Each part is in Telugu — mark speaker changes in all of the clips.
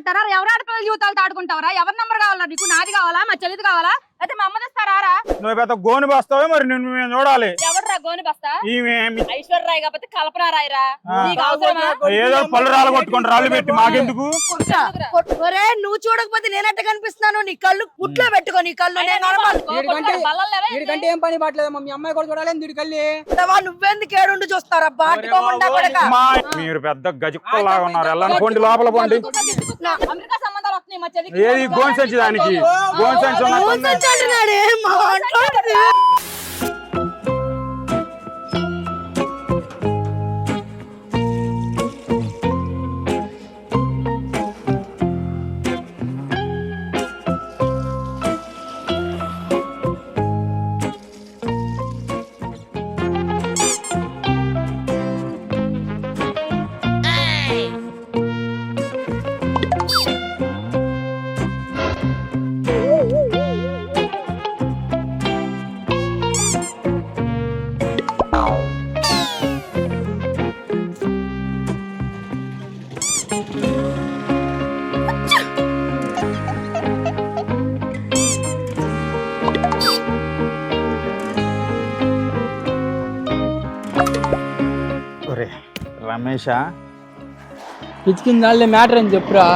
Speaker 1: పట్టారా ఎవరు ఆడపిల్లల జీవితాలు ఆడుకుంటావరా? ఎవరి నంబర్ కావాలా నీకు? నాది కావాలా? మా చెల్లిది కావాలా? అయితే మా ఇస్తారా
Speaker 2: నువ్వు పెద్ద గోని బస్తావే మరి నిన్ను మేము చూడాలి
Speaker 1: ఎవడరా గోని బస్తా
Speaker 2: ఈమె మీ-
Speaker 1: ఐశ్వర్యరాయ్ కాకపోతే కల్పన రాయరా
Speaker 2: ఆ.
Speaker 1: నీకు అవసరమా
Speaker 2: ఏదో పళ్ళు రాళ్ళు కొట్టుకొని రాళ్ళు పెట్టి మాకెందుకు
Speaker 3: ఒరే నువ్వు చూడకపోతే నేనట్ట కనిపిస్తున్నాను నీ కళ్ళు పుట్లో పెట్టుకో నీ కళ్ళు.
Speaker 4: వీడికంటే- ఏం పని పట్టలేదు మీ అమ్మాయి కూడా చూడాలి వీడికెళ్ళి
Speaker 3: ఇంతవా నువ్వెందుకు ఏడుండి చూస్తారా బాటుకోకుండా కొడక
Speaker 2: మా మీరు పెద్ద గజుక్కలాగా ఉన్నారు వెళ్ళండి పోండి లోపల పోండి
Speaker 1: అమెరికా సంబంధాలు
Speaker 2: ఏది? గోన్ సంచి దానికి. గోన్ సంచి రమేష?
Speaker 4: పిచ్చికింది వాళ్ళే మ్యాటర్ అని చెప్పురా.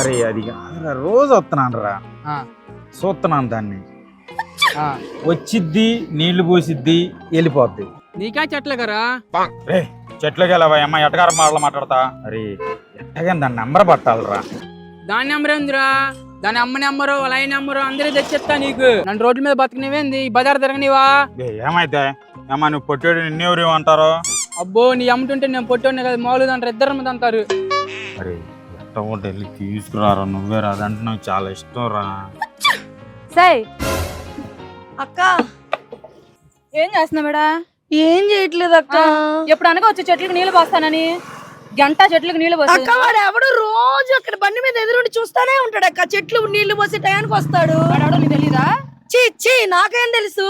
Speaker 2: అరే అది కాదురా, రోజు వస్తున్నాను రా చూస్తున్నాను దాన్ని. వచ్చిద్ది నీళ్ళు పోసిద్ది వెళ్ళిపోద్ది.
Speaker 4: నీకా చెట్ల కరా
Speaker 2: రే చెట్లకి వెళ్ళవా? అమ్మ ఎట్టగారు మాటలు మాట్లాడతా? అరే ఎట్టగా దాన్ని నెంబర్ పట్టాలిరా.
Speaker 4: దాని నెంబర్ ఏందిరా? దాని అమ్మ నెంబరు వాళ్ళ ఆయన నెంబరు అందరూ తెచ్చిస్తా నీకు. నన్ను రోడ్ల మీద బతికినవేంది? ఈ బజార్ తిరగనివా?
Speaker 2: ఏమైతే? అమ్మా నువ్వు పొట్టాడు నిన్నెవరు అంటారు
Speaker 4: అబ్బో నీ అమ్ముతుంటే నేను పొట్టోని కదా మామూలుగా అంటారు ఇద్దరు మీద అంటారు.
Speaker 2: అరే ఎట్ట ఒకటి వెళ్ళి తీసుకురారా నువ్వే రా అదంటే నాకు చాలా ఇష్టం రా.
Speaker 1: సై.
Speaker 3: అక్క.
Speaker 1: ఏం చేస్తున్నా మేడా
Speaker 3: ఏం చేయట్లేదు అక్క.
Speaker 1: ఎప్పుడు అనగా వచ్చి చెట్లకు నీళ్ళు పోస్తానని? గంట చెట్లకు నీళ్ళు పోసి
Speaker 3: అక్క వాడు ఎవడు రోజు అక్కడ బండి మీద ఎదురుండి చూస్తానే ఉంటాడు అక్క. చెట్లు నీళ్ళు పోసే టయానికి వస్తాడు.
Speaker 1: వాడెవడో నీకు తెలీదా?
Speaker 3: చీ చీ నాకేం తెలుసు?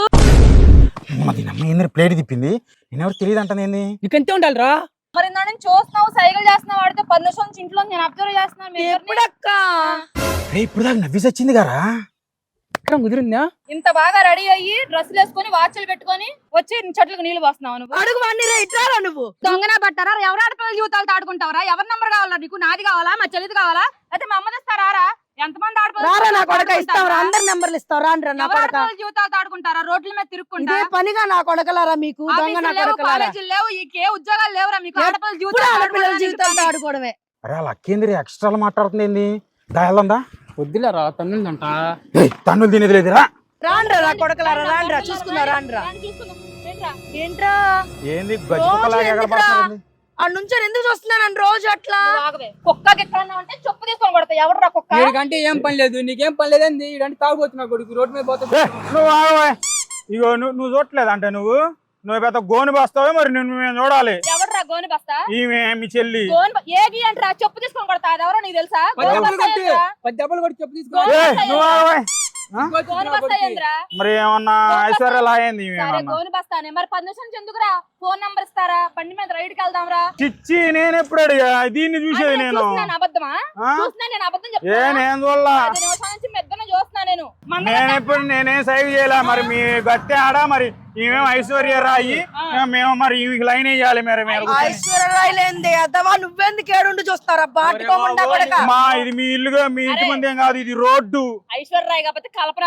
Speaker 2: నమ్మ ఏంది ప్లేట్ తిప్పింది? నేనెవరు తెలియదు అంటాను ఏంది?
Speaker 4: నీకెంతే ఉండాలిరా?
Speaker 1: మరి నా నుంచి చూస్తున్నావు సైకిల్ చేస్తున్నావు వాడితే పది నిమిషాల నుంచి ఇంట్లో నేను అబ్జర్వ్ చేస్తున్నాను.
Speaker 3: ఎప్పుడక్క?
Speaker 2: రే ఇప్పుడు దాకా నవ్వి వచ్చింది కదా
Speaker 4: ఇక్కడ కుదిరిందా
Speaker 1: ఇంత బాగా రెడీ అయ్యి డ్రెస్సులు వేసుకొని వాచ్లు పెట్టుకొని వచ్చి చెట్లకు నీళ్ళు పోస్తున్నావు నువ్వు.
Speaker 3: అడుగు వాడిని రా ఇట్రారా నువ్వు?
Speaker 1: దొంగన పట్టారా ఎవరు ఆడపిల్లల జీవితాలతో ఆడుకుంటావరా? ఎవరి నంబర్ కావాలా నీకు? నాది కావాలా? మా చెల్లిది కావాలా? అయితే మా అమ్మది ఇస్తారా ఎంతమంది
Speaker 3: రారా నా కొడక
Speaker 1: ఆడపిల్లలు
Speaker 3: ఇస్తావరా అందరి నెంబర్లు ఇస్తావు రాండ్రా నా కొడక.
Speaker 1: ఆడుకుంటారా రోడ్ల మీద తిరుక్కుంటా
Speaker 3: ఇదే పనిగా నా కొడకలారా మీకు? దొంగ నా కొడకలారా?
Speaker 1: కాలేజీలు లేవు ఏ ఉద్యోగాలు లేవురా మీకు ఆడపిల్లల
Speaker 3: ఇప్పుడు
Speaker 1: జీవితాలు
Speaker 3: ఆడపిల్లల జీవితాలతో ఆడుకోవడమే
Speaker 2: అరే అలా అక్కేంద్రి ఎక్స్ట్రా మాట్లాడుతుంది ఏంది? దాయలందా?
Speaker 4: వద్దులేరా తన్నుందంట
Speaker 2: తన్నులు తినేది లేదురా.
Speaker 3: రాండ్రా నా కొడకలారా రాండ్రా చూసుకుందా రాండ్రా. ఏంట్రా?
Speaker 2: ఏంది గజ్జులాగా ఎగరబడుతుంది
Speaker 3: ఆ నుంచి ఎందుకు చూస్తున్నాను రోజు అట్లా?
Speaker 1: కుక్కకి ఎక్కడన్నా ఉంటే చెప్పు తీసుకొని కొడతా ఎవరు కుక్క?
Speaker 4: వీడికంటే ఏం పని లేదు. నీకేం పని లేదండి వీడంటే తాగుబోతున్నా కొడుకు. రోడ్డు మీద పోతే
Speaker 2: నువ్వు ఆగవే. ఇగో నువ్వు నువ్వు చూడలేదు అంటే నువ్వు? నువ్వు పెద్ద గోని బస్తావే మరి నిన్ను మేము చూడాలి.
Speaker 1: ఎవడరా గోని బస్తా?
Speaker 2: ఈమె మీ చెల్లి.
Speaker 1: ఏది అంటారా? చెప్పు తీసుకొని కొడతా అది ఎవరో నీకు తెలుసా?
Speaker 4: చెప్పు తీసుకో
Speaker 2: మరి ఏమన్నా ఐశ్వర్యలా అయింది
Speaker 1: మరి పది నిమిషాల నుంచి ఎందుకురా? ఫోన్ నంబర్ ఇస్తారా? బండి మీద రైడ్కి వెళ్దాంరా.
Speaker 2: చిచ్చి నేను ఎప్పుడు అడిగా? దీన్ని చూసేది నేను.
Speaker 1: అబద్ధమా? నేను అబద్ధం
Speaker 2: ఏ నేను చూడలా.
Speaker 1: చూస్తున్నా నేను.
Speaker 2: నేను ఎప్పుడు నేనేం సైవ్ చేయలే? మరి మీ గట్టె ఆడ? మరి ఈమెం ఐశ్వర్య రాయి? మేము మరి లైన్ వేయాలి మరి
Speaker 3: అద్దవా నువ్వెందుకు ఏడుండి చూస్తారా? కొడక.
Speaker 2: మా ఇది మీ ఇల్లుగా మీ ఇంటి ముందు ఏం కాదు ఇది రోడ్డు.
Speaker 1: ఐశ్వర్యరాయ్ కాకపోతే కల్పన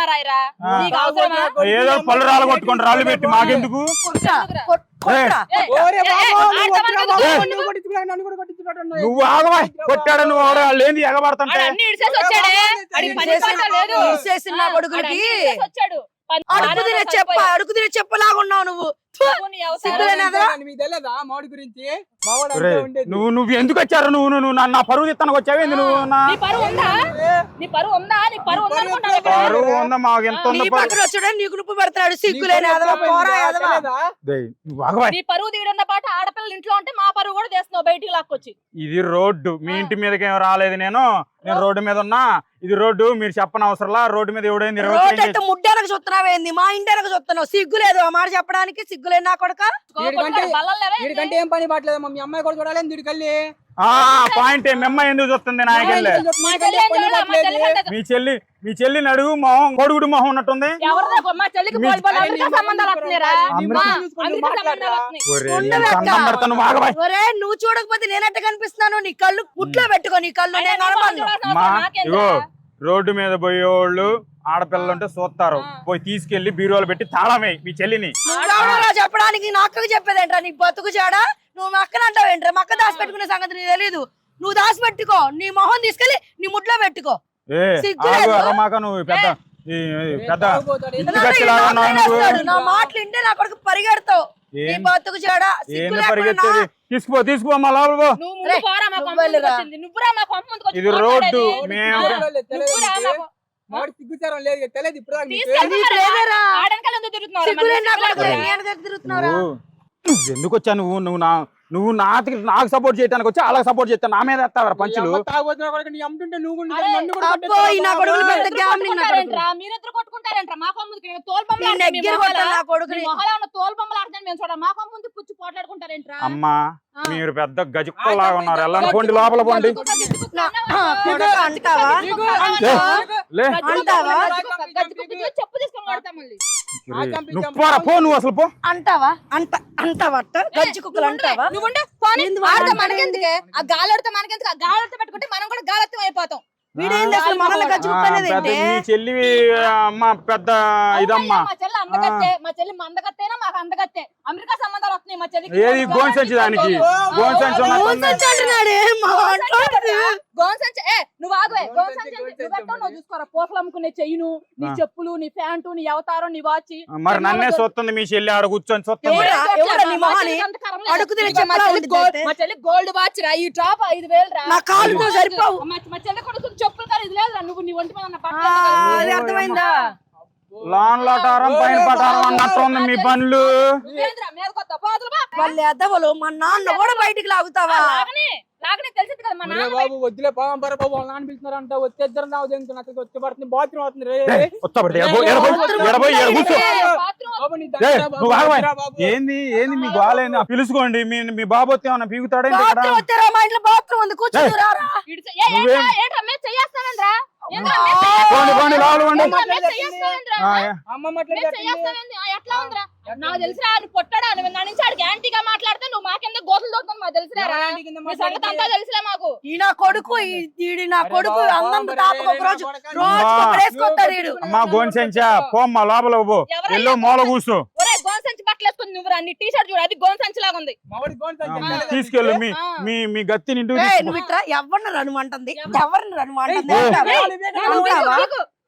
Speaker 1: అవసరమా?
Speaker 2: ఏదో పళ్ళు రాళ్ళు కొట్టుకొని రాళ్ళు పెట్టి మాకెందుకు?
Speaker 4: నన్ను కూడా.
Speaker 2: నువ్వు ఆగవా కొట్టాడు నువ్వు ఆడ వాళ్ళు ఏంది ఎగబడుతుంటే?
Speaker 1: ఆడు అన్ని ఇడిసేసి వచ్చాడే. అడిగి పని పాట లేదు.
Speaker 3: ఇడిసేసిన నా
Speaker 1: ఆ,
Speaker 3: కొడుకులకి
Speaker 1: ఆడు అన్ని ఇడిసేసి వచ్చాడు. పని-
Speaker 3: అడుగు తినే
Speaker 1: బాగానే
Speaker 3: చెప్ప
Speaker 1: సరిపోయాడు.
Speaker 3: అడుగు తినే చెప్పలాగా ఉన్నావు నువ్వు.
Speaker 1: నువ్వు
Speaker 4: మామిడి గురించి.
Speaker 2: నువ్వు నువ్వు ఎందుకు వచ్చారు? నువ్వు నువ్వు నా పరువు తిత్తానికి వచ్చావేంది నువ్వు? నా
Speaker 1: నీ పరువు ఉందా? నీ పరువు ఉందా? నీ పరువు ఉందా? అనుకుంటావా ఇక్కడ?
Speaker 2: పరువు ఉందా? మాకు ఎంత
Speaker 3: నీకు నుప్పు పెడతాడు.
Speaker 1: పరువు తీయడం పాట ఆడపిల్లలు ఇంట్లో ఉంటే మా పరువు కూడా చేస్తున్నావు బయటికి లాక్కొచ్చి.
Speaker 2: ఇది రోడ్డు. మీ ఇంటి మీదకి ఏం రాలేదు నేను. నేను రోడ్డు మీద ఉన్నా. ఇది రోడ్డు. మీరు చెప్పని అవసరంలా రోడ్డు మీద ఎవడైంది?
Speaker 3: ముడ్డానకు చూస్తున్నావేంది? మా ఇంటానికి చూస్తున్నావు. సిగ్గులేదు ఆ మాట చెప్పడానికి సిగ్గులేని నా కొడక?
Speaker 4: వీడికంటే- ఏం పని పట్టలేదు మీ అమ్మాయి కూడా చూడాలి వీడికెళ్ళి
Speaker 2: ఆ పాయింట్ మిమ్మ ఎందుకు చూస్తుంది నాయకెళ్ళే
Speaker 1: మా చెల్లి ఏం? మా చెల్లి
Speaker 2: అడుగు మొహం కొడుగుడు మొహం ఉన్నట్టుంది.
Speaker 3: నువ్వు చూడకపోతే నేనట్ట కనిపిస్తున్నాను? నీ కళ్ళు ముట్లో పెట్టుకో నీ కళ్ళు.
Speaker 2: రోడ్డు మీద పోయేవాళ్ళు ఆడపిల్లలు ఉంటే చూస్తారు. పోయి తీసుకెళ్ళి బీరువాలు పెట్టి తాళం వేయి మీ చెల్లిని.
Speaker 3: చెప్పడానికి నా అక్కకి చెప్పేదేంట్రా? నీ బతుకు చాడా నువ్వు మా అక్కని అంటావేంట్రా? మా అక్క దాచి పెట్టుకునే సంగతి నీకు తెలీదు. నువ్వు దాచి పెట్టుకో. నీ మొహం తీసుకెళ్ళి నీ ముట్లో పెట్టుకో.
Speaker 2: అరమాక నువ్వు పెద్ద.
Speaker 3: నా మాటలు నా కొడుకు పరిగెడతావు. బతుకు చాడా
Speaker 2: పరిగెత్తేది? మా లోపల
Speaker 1: ముందుకు వచ్చి
Speaker 2: ఇది రోడ్డు. మేము
Speaker 4: సిగ్గుచారం లేదు తెలియదు ఇప్పుడు.
Speaker 1: ఆడనకాల ఎందుకు
Speaker 2: వచ్చా నువ్వు నువ్వు నా నువ్వు నాకు నాకు సపోర్ట్ చేయడానికి వచ్చి అలా సపోర్ట్ చేస్తా నా మీద ఎత్తావరా పంచులు?
Speaker 4: అమ్మ.
Speaker 2: మీరు పెద్ద గజుక్కలాగా ఉన్నారు. ఎలా పోండి లోపల పోండి. పోరా పో నువ్వు అసలు పో.
Speaker 3: అంటావా? అంట అంటావా అట్ట? గజ్జి కుక్కలు అంటావా?
Speaker 1: నువ్వుండే పోనీ
Speaker 3: ఎందుకు
Speaker 1: ఆడితే
Speaker 3: అంటాడు
Speaker 1: మనకెందుకే? ఆ గాలడితే మనకెందుకు? ఆ గాలడితే పెట్టుకుంటే మనం కూడా గాలత్తం అయిపోతాం.
Speaker 3: వీడేంది అసలు మనల్ని గజ్జి ఏంటి?
Speaker 2: చెల్లి అమ్మ పెద్ద ఇదమ్మా.
Speaker 1: మా చెల్లి అందగత్తే మా చెల్లి మందగత్తేనా మాకు అందగత్తే అమెరికా సంబంధాలు వస్తున్నాయి మా చెల్లికి.
Speaker 2: ఏది గోన్ సంచి దానికి గోన్ సంచి ఉన్నట్టుంది
Speaker 3: ఊసంచి అంటున్నాడే, మా
Speaker 1: ఏ నువ్వు ఆగవే నువ్వు చూసుకోరా? పోసలు అమ్ముకునే చెయ్యిను నీ. చెప్పులు నీ ప్యాంటు నీ అవతారం నీ వాచి.
Speaker 2: మరి నన్నే చూస్తుంది మీ చెల్లి ఆడ కూర్చొని.
Speaker 1: మా చెల్లి గోల్డ్ వాచ్ రా ఈ టాప్ ఐదు వేలు రా.
Speaker 3: నా కాళ్ళతో సరిపోవు.
Speaker 1: మా మా చెల్లి కూడా చెప్పులు కానీ ఇది లేదురా నువ్వు నీ ఒంటి మీద ఉన్న
Speaker 3: ఆ,
Speaker 1: బట్టలు
Speaker 3: అది అర్థమైందా?
Speaker 2: లాన్ లటారం పైన పటారం అన్నట్టు ఉంది మీ పనులు
Speaker 3: వాళ్ళ ఎద్దవలు మా నాన్న కూడా బయటికి లాగుతావా?
Speaker 1: లాగనే లాగనే తెలిసింది కదా మా
Speaker 4: ఒరే
Speaker 1: నాన్న
Speaker 4: బాబు వద్దులే పోదాం పర బాబు వాళ్ళ నాన్న పిలుస్తున్నారంట. వచ్చేద్దరు నాకు తెలుసు నాకు వచ్చి పడుతుంది బాత్రూమ్ అవుతుంది నీ.
Speaker 2: ఏంది ఏంది మీ గోలేంది పిలుచుకోండి మీ మీ బాబు వస్తే ఏమన్నా పీకుతాడేంటి ఇక్కడ?
Speaker 3: బాత్రూమ్ వచ్చారా మా ఇంట్లో బాత్రూమ్ ఉంది రారా.
Speaker 4: అమ్మ మాట్లాడి
Speaker 1: ఎట్లా ఉందిరా? నాకు తెలుసురా నువ్వు పొట్టాడా నా నుంచి ఆడికి యాంటీగా మాట్లాడితే నువ్వు మాకెందుకు గోతులు దొరుకుతుంది మాకు తెలుసురా మీ సంగతి అంతా తెలుసురా మాకు?
Speaker 3: ఈ నా కొడుకు ఈ- ఈడి నా కొడుకు అన్నం తాపకు ఒక రోజు రోజు
Speaker 2: సంచా పోమ్మా లోపల పో? ఎల్లో మూల కూర్చో.
Speaker 1: ఒరే గోన్ సంచి బట్టలు వేసుకుని నువ్వు రా నీ టీ షర్ట్ చూడు అది గోన్ సంచి లాగా ఉంది.
Speaker 2: తీసుకెళ్ళు మీ. మీ మీ గత్తిని.
Speaker 3: నువ్వు ఇట్రా ఎవరిని రనుమంటుంది? ఎవరిని రనుమంటుంది?